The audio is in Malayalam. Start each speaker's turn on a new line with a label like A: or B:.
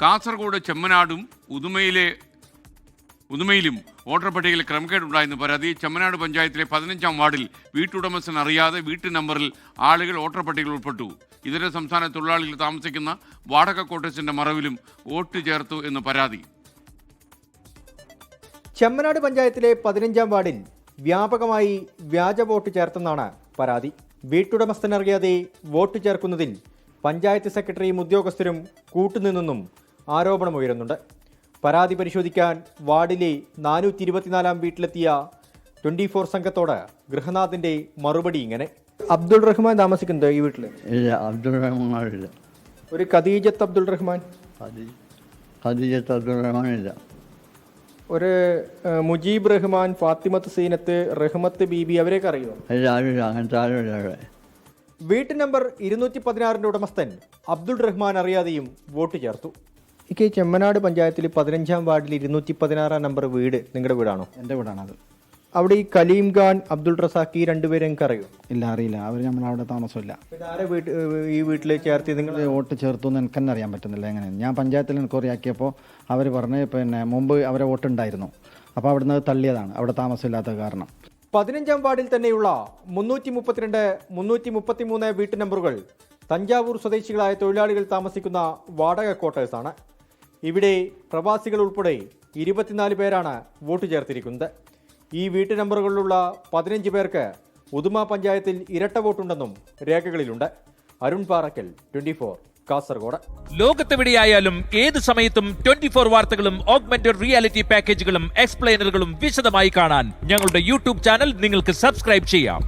A: കാസർഗോഡ് ചെമ്മനാടും ഉദുമയിലെ ഉദുമയിലും വോട്ടർ പട്ടികയിൽ ക്രമക്കേടുണ്ടായെന്ന് പരാതി. ചെമ്മനാട് പഞ്ചായത്തിലെ പതിനഞ്ചാം വാർഡിൽ വീട്ടുടമസ്ഥൻ അറിയാതെ വീട്ടു നമ്പറിൽ ആളുകൾ വോട്ടർ പട്ടികയിൽ ഉൾപ്പെട്ടു. ഇതര സംസ്ഥാന തൊഴിലാളികൾ താമസിക്കുന്ന വാടക കോട്ടേഴ്സിന്റെ മറവിലും വോട്ട് ചേർത്തു എന്ന് പരാതി.
B: ചെമ്മനാട് പഞ്ചായത്തിലെ പതിനഞ്ചാം വാർഡിൽ വ്യാപകമായി വ്യാജ വോട്ട് ചേർത്തെന്നാണ് പരാതി. വീട്ടുടമസ്ഥനറിയാതെ വോട്ട് ചേർക്കുന്നതിൽ പഞ്ചായത്ത് സെക്രട്ടറിയും ഉദ്യോഗസ്ഥരും കൂട്ടുനിന്നെന്നും ആരോപണമുയരുന്നുണ്ട് പരാതി പരിശോധിക്കാൻ വാർഡിലെ നാനൂറ്റി ഇരുപത്തിനാലാം വീട്ടിലെത്തിയ ട്വന്റി ഫോർ സംഘത്തോട് ഗൃഹനാഥിന്റെ മറുപടി ഇങ്ങനെ. അബ്ദുൾ റഹ്മാൻ താമസിക്കുന്നത് ഈ വീട്ടിൽ?
C: ഇല്ല അബ്ദുൾ റഹ്മാനില്ല
B: ഒരു ഖദീജത്ത് അബ്ദുൾ റഹ്മാൻ?
C: ഖദീ ഖദീജത്ത് അബ്ദുൾ റഹ്മാനില്ല
B: ഒരു ഏഹ്, മുജീബ് റഹ്മാൻ ഫാത്തിമത്ത് സീനത്ത് റഹ്മത്ത് ബീബി അവരെയൊക്കെ അറിയുമോ?
C: ആരുമില്ല അങ്ങനത്തെ ആരുമില്ല അവിടെ?
B: വീട്ടു നമ്പർ ഇരുന്നൂറ്റി പതിനാറിന്റെ ഉടമസ്ഥൻ അബ്ദുൾ റഹ്മാൻ അറിയാതെയും വോട്ട് ചേർത്തു. ഇക്ക് ചെമ്മനാട് പഞ്ചായത്തിൽ പതിനഞ്ചാം വാർഡിൽ ഇരുന്നൂറ്റി പതിനാറാം നമ്പർ വീട് നിങ്ങളുടെ വീടാണോ?
D: എന്റെ വീടാണത്.
B: അവിടെ ഈ കലീം ഖാൻ അബ്ദുൾ റസാഖ് ഈ രണ്ടുപേരും എനിക്ക് അറിയോ?
D: ഇല്ല അറിയില്ല. അവർ നമ്മളവിടെ താമസമില്ല.
B: ആരെ വീട്ട് ഈ വീട്ടിൽ ചേർത്തി നിങ്ങൾ
D: വോട്ട് ചേർത്തു എന്ന് എനിക്കെന്നെ അറിയാൻ പറ്റുന്നില്ല എങ്ങനെയാണ് ഞാൻ പഞ്ചായത്തിൽ എൻക്വയറി ആക്കിയപ്പോൾ അവർ പറഞ്ഞ് പിന്നെ മുമ്പ് അവരെ വോട്ട് ഉണ്ടായിരുന്നു അപ്പോൾ അവിടുന്ന് അത് തള്ളിയതാണ്. അവിടെ താമസമില്ലാത്ത കാരണം.
B: പതിനഞ്ചാം വാർഡിൽ തന്നെയുള്ള മുന്നൂറ്റി മുപ്പത്തിരണ്ട് മുന്നൂറ്റി മുപ്പത്തി മൂന്ന് വീട്ടു നമ്പറുകൾ തഞ്ചാവൂർ സ്വദേശികളായ തൊഴിലാളികൾ താമസിക്കുന്ന വാടക ക്വാർട്ടേഴ്സാണ്. ഇവിടെ പ്രവാസികൾ ഉൾപ്പെടെ ഇരുപത്തിനാല് പേരാണ് വോട്ട് ചേർത്തിരിക്കുന്നത്. ഈ വീട്ടു നമ്പറുകളിലുള്ള പതിനഞ്ച് പേർക്ക് ഉദുമ പഞ്ചായത്തിൽ ഇരട്ട വോട്ടുണ്ടെന്നും രേഖകളിലുണ്ട്. Arun Parakkal twenty four Kasaragod.
E: ലോകത്തെവിടെയായാലും ഏത് സമയത്തും ട്വന്റി ഫോർ വാർത്തകളും ഓഗ്മെന്റഡ് റിയാലിറ്റി പാക്കേജുകളും എക്സ്പ്ലെയിനറുകളും വിശദമായി കാണാൻ ഞങ്ങളുടെ യൂട്യൂബ് ചാനൽ നിങ്ങൾക്ക് സബ്സ്ക്രൈബ് ചെയ്യാം.